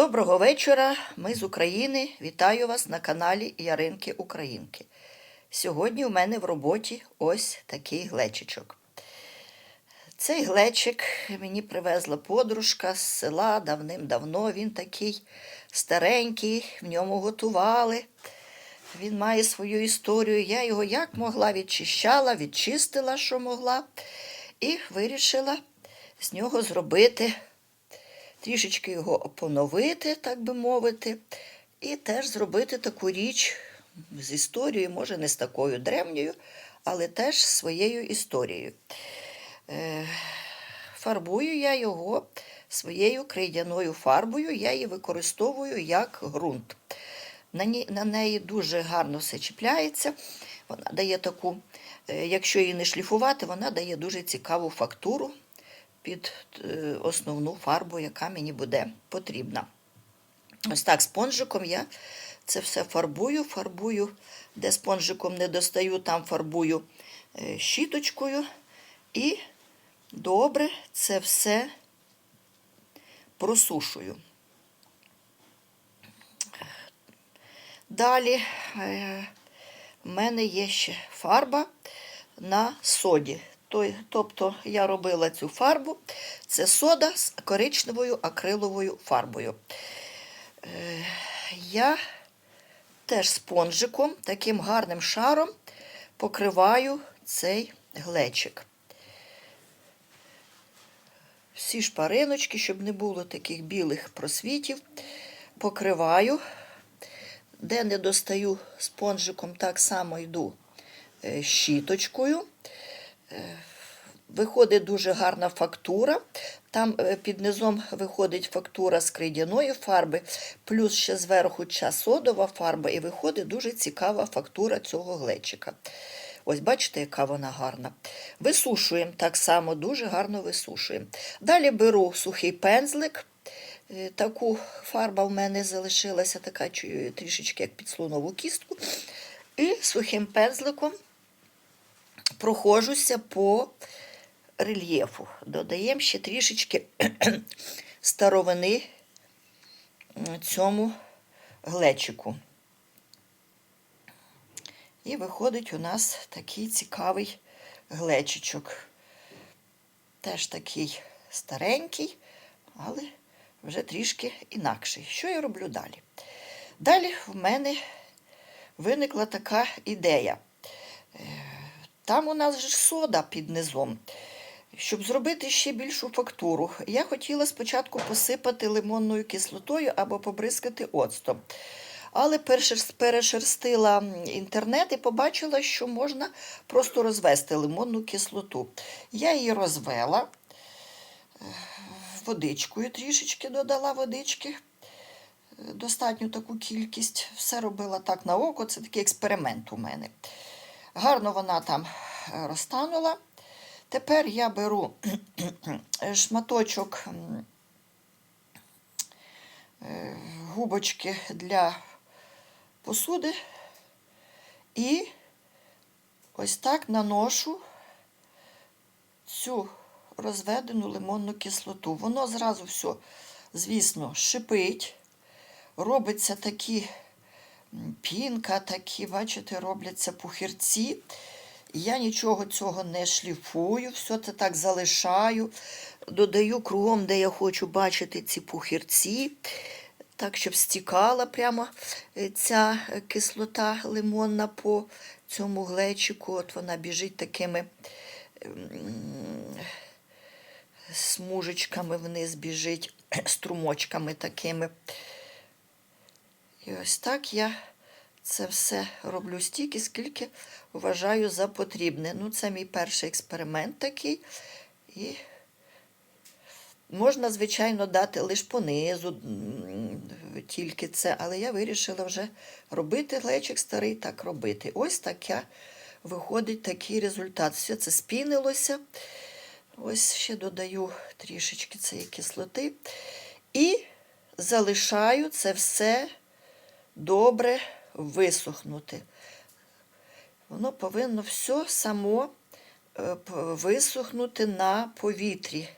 Доброго вечора, ми з України. Вітаю вас на каналі Яринки Українки. Сьогодні у мене в роботі ось такий глечичок. Цей глечик мені привезла подружка з села давним-давно. Він такий старенький, в ньому готували. Він має свою історію. Я його як могла відчищала, відчистила, що могла, і вирішила з нього зробити трішечки його поновити, так би мовити, і теж зробити таку річ з історією, може, не з такою древньою, але теж своєю історією. Е, Фарбую я його своєю крейдяною фарбою, я її використовую як ґрунт. На неї дуже гарно все чіпляється. Вона дає таку, е, якщо її не шліфувати, вона дає дуже цікаву фактуру під е, основну фарбу, яка мені буде потрібна. Ось так, спонжиком я це все фарбую, фарбую, де спонжиком не достаю, там фарбую е, щіточкою. І добре це все просушую. Далі е, в мене є ще фарба на соді. Тобто я робила цю фарбу. Це сода з коричневою акриловою фарбою. Е, Я теж спонжиком, таким гарним шаром покриваю цей глечик. Всі шпариночки, щоб не було таких білих просвітів, покриваю. Де не достаю спонжиком, так само йду е, щіточкою. Е, Виходить дуже гарна фактура. Там е, під низом виходить фактура з крейдяної фарби, плюс ще зверху ця содова фарба, і виходить дуже цікава фактура цього глечика. Ось бачите, яка вона гарна. Висушуємо так само, дуже гарно висушуємо. Далі беру сухий пензлик. Е, Таку фарба в мене залишилася така трішечки як під слонову кістку. І сухим пензликом прохожуся по рельєфу. Додаємо ще трішечки старовини цьому глечику. І виходить у нас такий цікавий глечичок. Теж такий старенький, але вже трішки інакший. Що я роблю далі? Далі в мене виникла така ідея. Там у нас ж сода під низом. Щоб зробити ще більшу фактуру, я хотіла спочатку посипати лимонною кислотою або побризкати оцтом. Але перешерстила інтернет і побачила, що можна просто розвести лимонну кислоту. Я її розвела, водичкою трішечки додала водички, достатню таку кількість. Все робила так на око, це такий експеримент у мене. Гарно вона там е, розтанула. Тепер я беру шматочок е, губочки для посуди і ось так наношу цю розведену лимонну кислоту. Воно зразу все, звісно, шипить, робиться такі пінка, такі, бачите, робляться пухирці. Я нічого цього не шліфую, все це так залишаю. Додаю кругом, де я хочу бачити ці пухирці, так, щоб стікала прямо е, ця е, кислота лимонна по цьому глечику. От вона біжить такими смужечками вниз біжить, струмочками такими. І ось так я це все роблю стільки, скільки вважаю за потрібне. Ну, це мій перший експеримент такий. І можна, звичайно, дати лише понизу, тільки це, але я вирішила вже робити глечик старий, так робити. Ось таке виходить такий результат. Все це спінилося. Ось ще додаю трішечки цієї кислоти. І залишаю це все добре висохнути. Воно повинно все само е, висохнути на повітрі.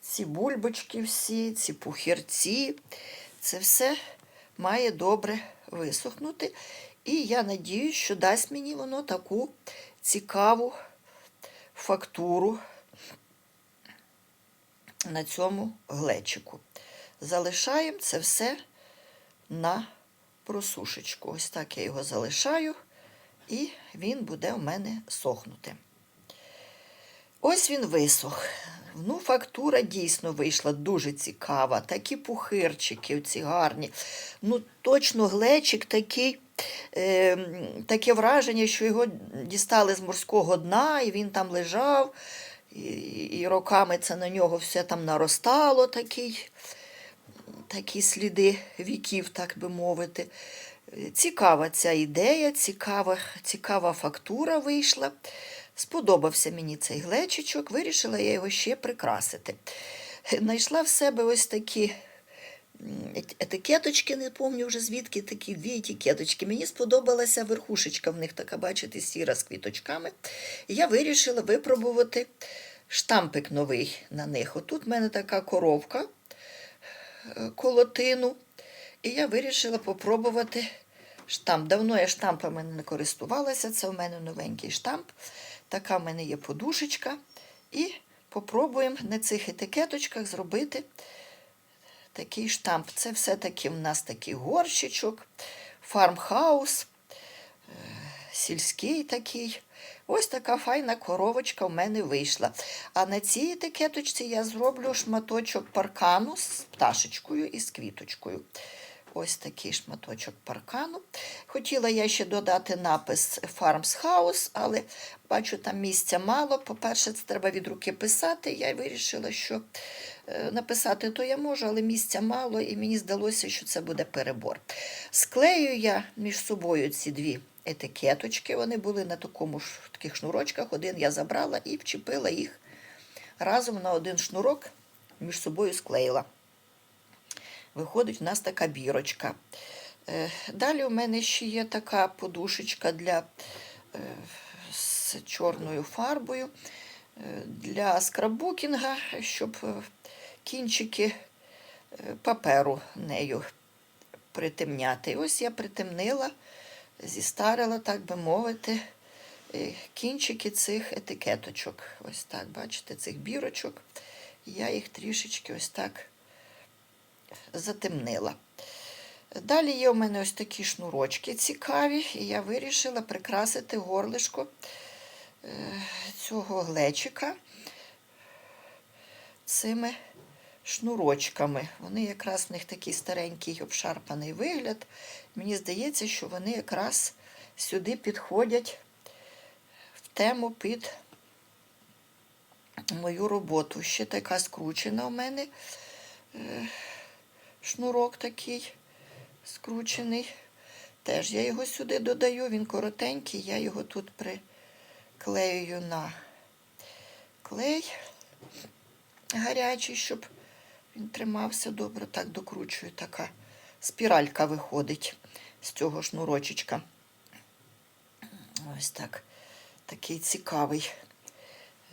Ці бульбочки всі, ці пухірці, Це все має добре висохнути. І я надіюсь, що дасть мені воно таку цікаву фактуру на цьому глечику. Залишаємо це все на просушечку. Ось так я його залишаю, і він буде у мене сохнути. Ось він висох. Ну, фактура дійсно вийшла дуже цікава. Такі пухирчики, ці гарні. Ну, точно глечик такий, е, таке враження, що його дістали з морського дна, і він там лежав, і, і роками це на нього все там наростало, такий, такі сліди віків, так би мовити. Цікава ця ідея, цікава, цікава фактура вийшла. Сподобався мені цей глечичок, вирішила я його ще прикрасити. Найшла в себе ось такі етикеточки, не пам'ятаю вже звідки такі дві етикеточки. Мені сподобалася верхушечка в них така, бачите, сіра з квіточками. Я вирішила випробувати штампик новий на них. Отут в мене така коровка колотину. І я вирішила попробувати штамп. Давно я штампами не користувалася, це у мене новенький штамп. Така в мене є подушечка. І попробуємо на цих етикеточках зробити такий штамп. Це все-таки в нас такий горщичок, фармхаус, е, сільський такий. Ось така файна коровочка в мене вийшла. А на цій етикеточці я зроблю шматочок паркану з пташечкою і з квіточкою. Ось такий шматочок паркану. Хотіла я ще додати напис Farms House, але бачу, там місця мало. По-перше, це треба від руки писати. Я вирішила, що е, написати то я можу, але місця мало, і мені здалося, що це буде перебор. Склею я між собою ці дві етикеточки. Вони були на такому ж таких шнурочках. Один я забрала і вчепила їх разом на один шнурок, між собою склеїла виходить у нас така бірочка. Е, Далі у мене ще є така подушечка для, е, з чорною фарбою е, для скраббукінга, щоб кінчики паперу нею притемняти. Ось я притемнила, зістарила, так би мовити, е, кінчики цих етикеточок. Ось так, бачите, цих бірочок. Я їх трішечки ось так затемнила. Далі є у мене ось такі шнурочки цікаві, і я вирішила прикрасити горлишко е, цього глечика цими шнурочками. Вони якраз в них такий старенький обшарпаний вигляд. Мені здається, що вони якраз сюди підходять в тему під мою роботу. Ще така скручена у мене. Е, шнурок такий скручений. Теж я його сюди додаю, він коротенький, я його тут приклеюю на клей гарячий, щоб він тримався добре. Так докручую, така спіралька виходить з цього шнурочечка. Ось так. Такий цікавий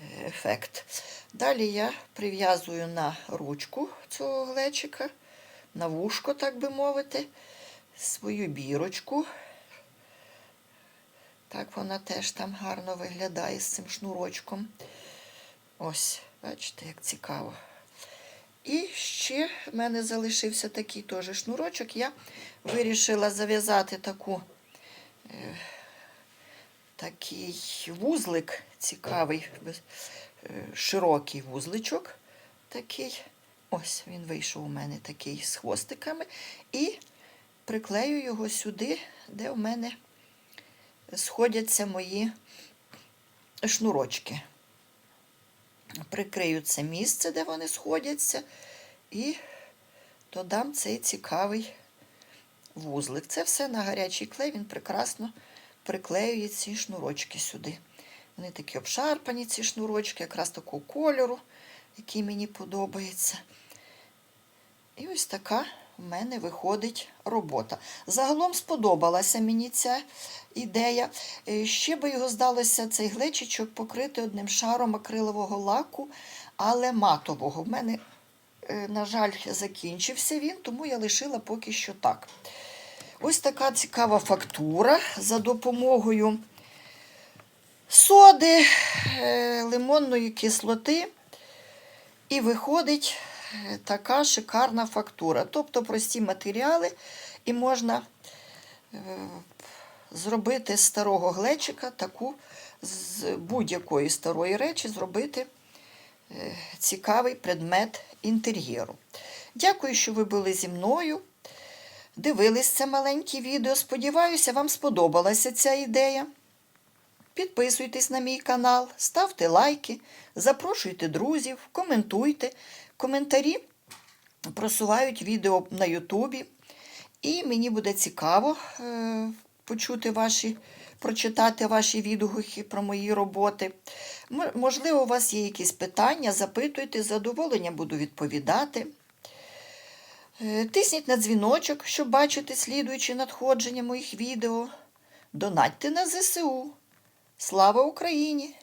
е, ефект. Далі я прив'язую на ручку цього глечика на вушко, так би мовити, свою бірочку. Так вона теж там гарно виглядає з цим шнурочком. Ось, бачите, як цікаво. І ще в мене залишився такий теж шнурочок. Я вирішила зав'язати таку, е, такий вузлик цікавий, е, широкий вузличок такий. Ось він вийшов у мене такий з хвостиками. І приклею його сюди, де у мене сходяться мої шнурочки. Прикрию це місце, де вони сходяться, і додам цей цікавий вузлик. Це все на гарячий клей, він прекрасно приклеює ці шнурочки сюди. Вони такі обшарпані, ці шнурочки, якраз такого кольору, який мені подобається. І ось така в мене виходить робота. Загалом сподобалася мені ця ідея. Е, Ще би його здалося цей глечичок покрити одним шаром акрилового лаку, але матового. В мене е, на жаль, закінчився він, тому я лишила поки що так. Ось така цікава фактура за допомогою соди, е, лимонної кислоти. І виходить така шикарна фактура. Тобто прості матеріали, і можна е, зробити з старого глечика таку з будь-якої старої речі зробити е, цікавий предмет інтер'єру. Дякую, що ви були зі мною. Дивились це маленьке відео. Сподіваюся, вам сподобалася ця ідея. Підписуйтесь на мій канал, ставте лайки, запрошуйте друзів, коментуйте. Коментарі просувають відео на Ютубі. І мені буде цікаво е, почути ваші, прочитати ваші відгуки про мої роботи. Можливо, у вас є якісь питання, запитуйте, з задоволенням буду відповідати. Е, Тисніть на дзвіночок, щоб бачити слідуючі надходження моїх відео. Донатьте на ЗСУ. Слава Україні!